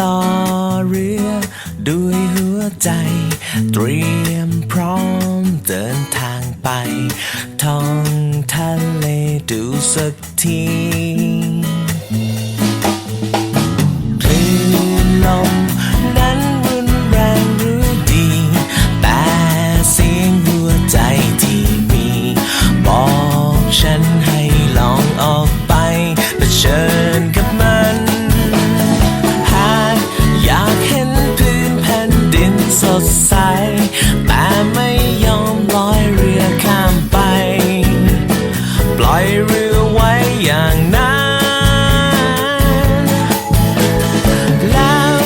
ต่อเรือ ด้วยหัวใจ เตรียมพร้อมเดินทางไป ท่องทะเลดูสักทีคลื่นลมนั้นรุนแรงรู้ดี แต่เสียงหัวใจที่มี บอกฉัน เรือไว้อย่างนั้น แล้ว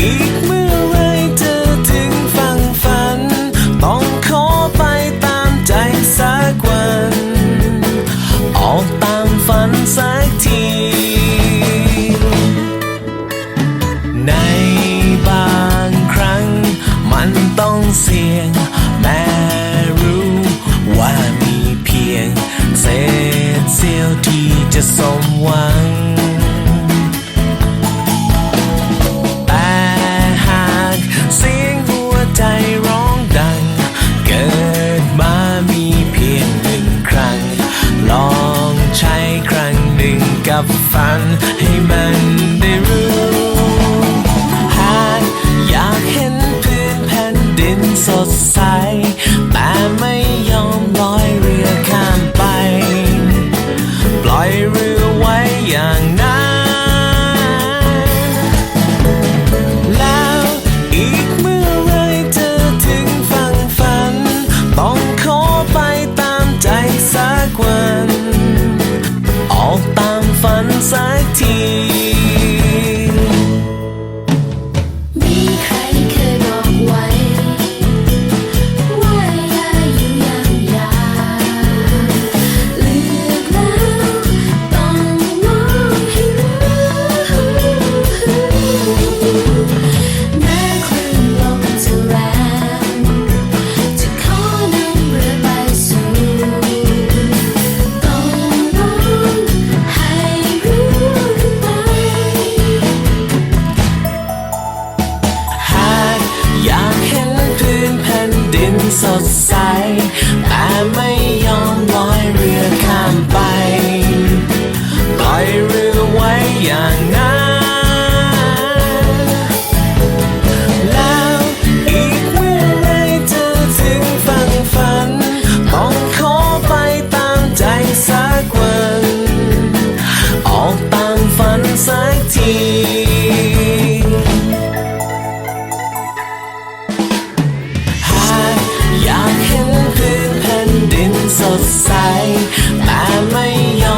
อีกเมื่อไรเธอถึงฟังฝัน ต้องขอไปตามใจสักวัน ออกตามฝันสักที ในบางครั้งมันต้องเสี่ยงแม้รู้ว่ามีเพียงเศษเสี้ยวที่ จะสมหวัง แต่หากเสียงหัวใจร้องดัง เกิดมามีเพียงหนึ่งครั้ง ลองใช้ครั้งหนึ่งกับฝันให้มันได้รู้ หากอยากเห็นพื้นแผ่นดินสดใส เห็นพื้นแผ่นดินสดใส แต่ไม่ยอมลอย สดใส แต่ไม่ยอม